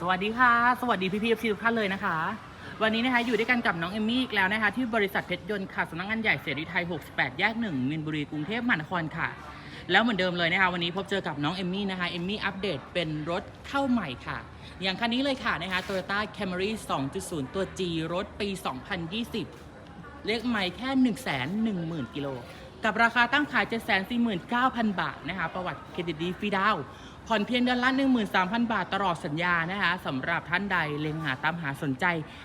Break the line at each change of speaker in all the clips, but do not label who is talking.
สวัสดีค่ะ สวัสดีพี่พีเอฟซีทุกท่านเลยนะคะ วันนี้นะคะอยู่ด้วยกันกับน้องเอมมี่อีกแล้วนะคะ ที่บริษัทเพชรยนต์ค่ะสำนักงานใหญ่เสรีไทย 68 แยก 1 มินบุรีกรุงเทพมหานครค่ะ แล้วเหมือนเดิมเลยนะคะวันนี้พบเจอกับน้องเอมมี่นะคะเอมมี่อัปเดตเป็นรถเข้าใหม่ค่ะ อย่างคันนี้เลยค่ะนะคะ Toyota Camry 2.0 ตัว G รถปี 2020 เลขไม่แค่ 1 1 0 0 0 0กิโลกับราคาตั้งขาย 749,000 บาทนะคะ ประวัติเครดิตดีฟรีดาว ผ่อนเพียงเดือนละ 13,000 บาทตลอดสัญญานะคะสำหรับท่านใดเล็งหาตามหาสนใจ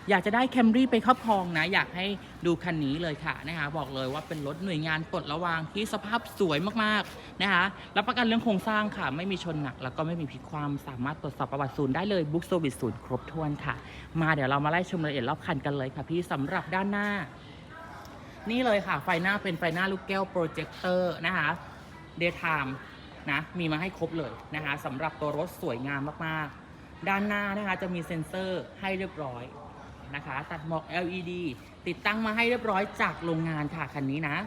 อยากจะได้แคมรี่ไปครอบครองนะ อยากให้ดูคันนี้เลยค่ะนะคะบอกเลยว่าเป็นรถหน่วยงานปลดระวางที่สภาพสวยมากๆนะคะรับประกันเรื่องโครงสร้างค่ะ ไม่มีชนหนัก แล้วก็ไม่มีพลิกความสามารถตรวจสอบประวัติศูนย์ได้เลยบุ๊กโซวิสศูนย์ครบถ้วนค่ะ มาเดี๋ยวเรามาไล่ชมรายละเอียดรอบคันกันเลยค่ะพี่สำหรับด้านหน้า นี่เลยค่ะไฟหน้าเป็นไฟหน้าลูกแก้วโปรเจคเตอร์นะคะเดย์ไทม์ นะมีมาให้ครบเลยนะคะสำหรับตัวรถสวยงามมากๆ ด้านหน้านะคะจะมีเซ็นเซอร์ให้เรียบร้อยนะคะตัดหมอก LED ติดตั้งมาให้เรียบร้อยจากโรงงานค่ะคันนี้นะ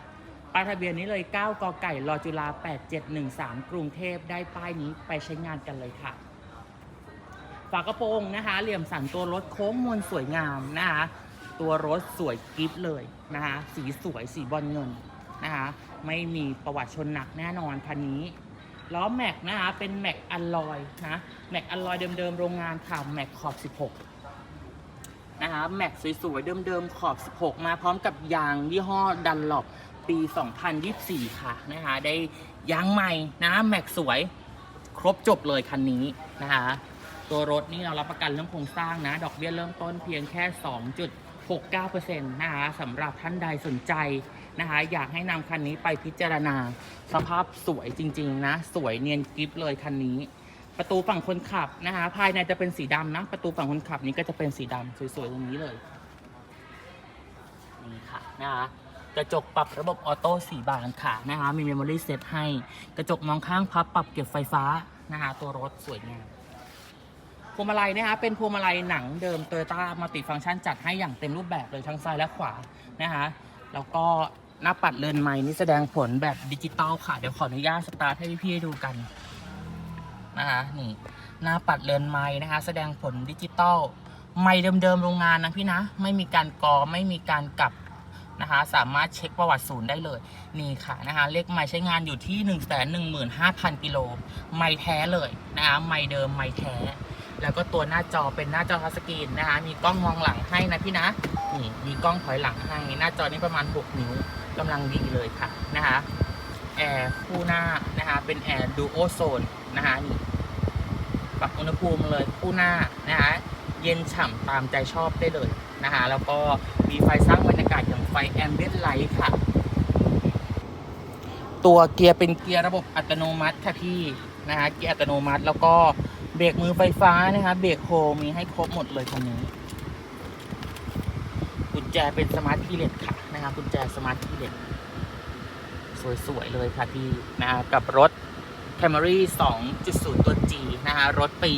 ป้ายทะเบียนนี้เลย 9 กไก่รอจุฬา8713 กรุงเทพได้ป้ายนี้ไปใช้งานกันเลยค่ะ ฝากระโปรงนะคะ เหลี่ยมสันตัวรถโค้งมวลสวยงามนะคะ ตัวรถสวยกริฟเลยนะคะ สีสวยสีบอลเงินนะคะ ไม่มีประวัติชนหนักแน่นอนคันนี้ ล้อแม็กนะคะเป็นแม็กอัลลอยนะแม็กอัลลอยเดิมๆโรงงานค่ะแม็กขอบ 16 นะคะแม็กสวยๆเดิมๆขอบ 16 มาพร้อมกับยางยี่ห้อดันหลบปี 2024 ค่ะนะคะได้ยางใหม่นะแม็กสวยครบจบเลยคันนี้นะคะตัวรถนี่เรารับประกันเรื่องโครงสร้างนะ ดอกเบี้ยเริ่มต้นเพียงแค่ 2.69%นะคะสำหรับท่านใดสนใจ นะคะ อยากให้นำคันนี้ไปพิจารณา สภาพสวยจริง ๆ นะ สวยเนียนกริฟเลยคันนี้ ประตูฝั่งคนขับนะคะ ภายในจะเป็นสีดำนะ ประตูฝั่งคนขับนี้ก็จะเป็นสีดำสวยๆตรงนี้เลยนี่ค่ะนะคะกระจกปรับระบบออโต้สีบานค่ะนะคะมีเมมโมรี่เซตให้ กระจกมองข้างพับปรับเก็บไฟฟ้านะคะตัวรถสวยงามพวงมาลัยนะคะเป็นพวงมาลัยหนังเดิมโตโยต้ามัลติฟังก์ชันจัดให้อย่างเต็มรูปแบบเลยทั้งซ้ายและขวานะคะแล้วก็ หน้าปัดเรือนไม้นี่แสดงผลแบบดิจิตอลค่ะ เดี๋ยวขออนุญาตสตาร์ทให้พี่ๆดูกันนะคะนี่หน้าปัดเรือนไม้นะคะ แสดงผลดิจิตอลไม้เดิมๆโรงงานนะพี่นะ ไม่มีการกอไม่มีการกลับนะคะ สามารถเช็คประวัติศูนย์ได้เลย นี่ค่ะนะคะเลขไม้ใช้งานอยู่ที่ 1 1 5 0 0 0กิโลไม้แท้เลยนะคะไม้เดิมไม้แท้ แล้วก็ตัวหน้าจอเป็นหน้าจอทัชสกรีนนะคะ มีกล้องมองหลังให้นะพี่นะนี่มีกล้องถอยหลังให้หน้าจอนี้ประมาณ 6 นิ้ว กำลังดีเลยค่ะนะคะแอร์คู่หน้านะคะเป็นแอร์ดูโอโซนนะคะนี่ปรับอุณหภูมิเลยคู่หน้านะคะเย็นฉ่ำตามใจชอบได้เลยนะคะแล้วก็มีไฟสร้างบรรยากาศอย่างไฟแอมเบียนไลท์ค่ะ ตัวเกียร์เป็นเกียร์ระบบอัตโนมัติค่ะพี่นะคะเกียร์อัตโนมัติแล้วก็เบรกมือไฟฟ้านะคะเบรกโฮมีให้ครบหมดเลยคันนี้กุญแจเป็นสมาร์ทคีย์เลสค่ะ นะคะกุญแจสมาร์ทคีย์เลสสวย ๆ เลยค่ะพี่นะคะกับรถ Camry 2.0 ตัว G นะคะรถปี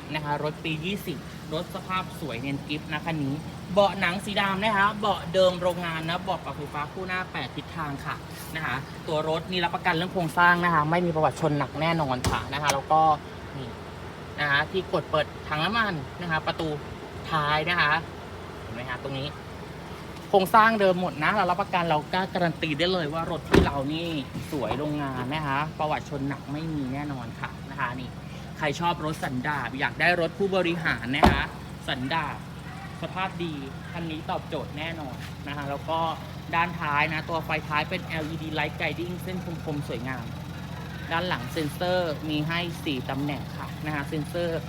2020 นะคะ รถปี 20 รถสภาพสวยเนียนกิฟนะคันนี้ เบาะหนังสีดำนะคะ เบาะเดิมโรงงานนะเบาะปรับไฟฟ้าคู่หน้า 8 ทิศทางค่ะนะคะ ตัวรถนี่รับประกันเรื่องโครงสร้างนะคะ ไม่มีประวัติชนหนักแน่นอนค่ะนะคะ แล้วก็นี่นะคะที่กดเปิดถังน้ำมันนะคะ ประตูท้ายนะคะ ห็นไหมคะตรงนี้ โครงสร้างเดิมหมดนะ เรารับประกันเรากล้าการันตีได้เลยว่ารถที่เรานี่สวยโรงงานนะคะ ประวัติชนหนักไม่มีแน่นอนค่ะนะคะนี่ใครชอบรถสันดาปอยากได้รถผู้บริหารนะคะสันดาปสภาพดีคันนี้ตอบโจทย์แน่นอนนะคะแล้วก็ด้านท้ายนะ ตัวไฟท้ายเป็น LED Light Guiding เส้นคมๆสวยงาม ด้านหลังเซ็นเซอร์มีให้ 4ตำแหน่งค่ะนะคะเซ็นเซอร์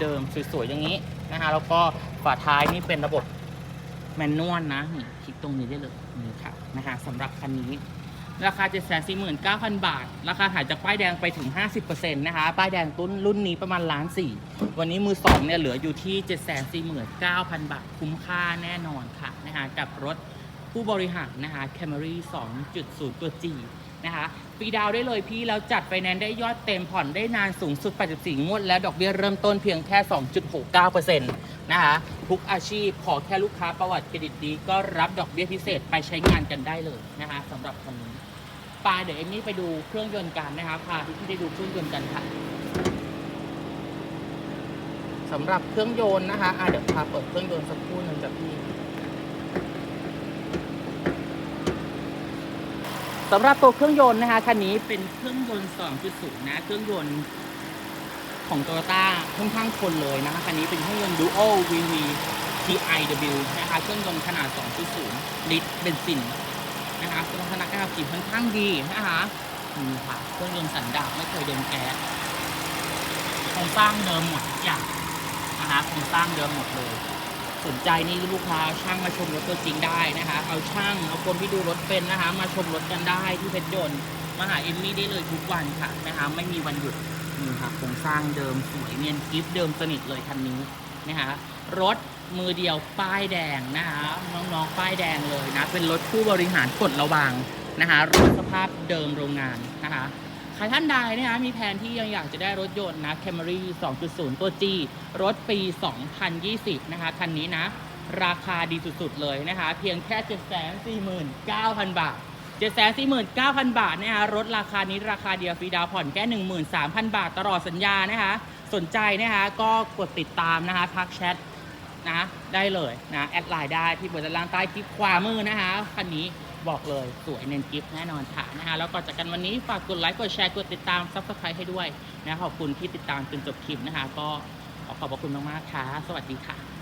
เดิมๆ สวยๆ อย่างนี้นะคะแล้วก็ฝาท้ายนี่เป็นระบบ แมนนวลนะนี่คลิกตรงนี้ได้เลยนี่ค่ะนะคะสำหรับคันนี้ ราคา 749,000 บาท ราคาหายจากป้ายแดงไปถึง 50%นะคะ ป้ายแดงต้นรุ่นนี้ประมาณล้านสี่วันนี้มือสองเนี่ยเหลืออยู่ที่ 749,000 บาท คุ้มค่าแน่นอนค่ะนะคะกับรถผู้บริหารนะคะ Camry 2.0 ตัว G นะคะ รีดาวได้เลยพี่ แล้วจัดไฟแนนซ์ได้ยอดเต็มผ่อนได้นานสูงสุด 84 งวด แล้วดอกเบี้ยเริ่มต้นเพียงแค่ 2.69%นะคะทุกอาชีพขอแค่ลูกค้าประวัติเครดิตดีก็รับดอกเบี้ยพิเศษไปใช้งานกันได้เลยนะคะสำหรับคันนี้ปาเดี๋ยวเอ็มมี่ไปดูเครื่องยนต์กันนะคะพาพี่ๆได้ดูเครื่องยนต์กันค่ะสำหรับเครื่องยนต์นะคะอะเดี๋ยวพาเปิดเครื่องยนต์สักครู่หนึ่งจ้ะพี่ สำหรับตัวเครื่องยนต์นะคะคันนี้เป็นเครื่องยนต์ 2.0 นะ เครื่องยนต์ของ t o y ต้าค่อนข้างทนเลยนะคะคันนี้เป็นเครื่องยนต์ Duo VV TIW นะคะเครื่องยนต์ขนาด 2.0 ลิตรเบนซินนะคะสมรรถนะการขับขี่ค่อนข้างดีนะคะนี่ค่ะเครื่องยนต์สันดาปไม่เคยเดินแก๊สโครงสร้างเดิมหมดทุกอย่างนะคะโครงสร้างเดิมหมดเลย สนใจนี่ลูกค้าช่างมาชมรถตัวจริงได้นะคะ เอาช่างเอาคนที่ดูรถเป็นนะคะ มาชมรถกันได้ที่เพชรยนต์มาหาเอมมี่ได้เลยทุกวันค่ะนะคะ ไม่มีวันหยุดนี่ค่ะโครงสร้างเดิมสวยเนียนกิฟเดิมสนิทเลยคันนี้นะคะรถมือเดียวป้ายแดงนะคะน้องๆป้ายแดงเลยนะเป็นรถผู้บริหารกดระวางนะคะรถสภาพเดิมโรงงานนะคะ ใครท่านใดนะคะมีแผนที่ยังอยากจะได้รถยนต์นะ Camry 2.0 ตัว G รถปี 2020 นะคะ คันนี้นะ ราคาดีสุดๆเลยนะคะ เพียงแค่ 749,000 บาท 749,000 บาทนะคะรถราคานี้ราคาเดียวฟรีดาวผ่อนแค่ 13,000 บาทตลอดสัญญานะคะ สนใจนะคะก็กดติดตามนะคะทักแชทนะได้เลยนะแอดไลน์ได้ที่เบอร์ด้านล่างใต้คลิปขวามือนะคะคันนี้ บอกเลยสวยเน้นกิฟต์แน่นอนค่ะนะคะแล้วก็จากกันวันนี้ฝากกดไลค์กดแชร์กดติดตามซับสไครต์ให้ด้วยนะขอบคุณที่ติดตามจนจบคลิปนะคะ ก็ขอขอบพระคุณมากๆค่ะ สวัสดีค่ะ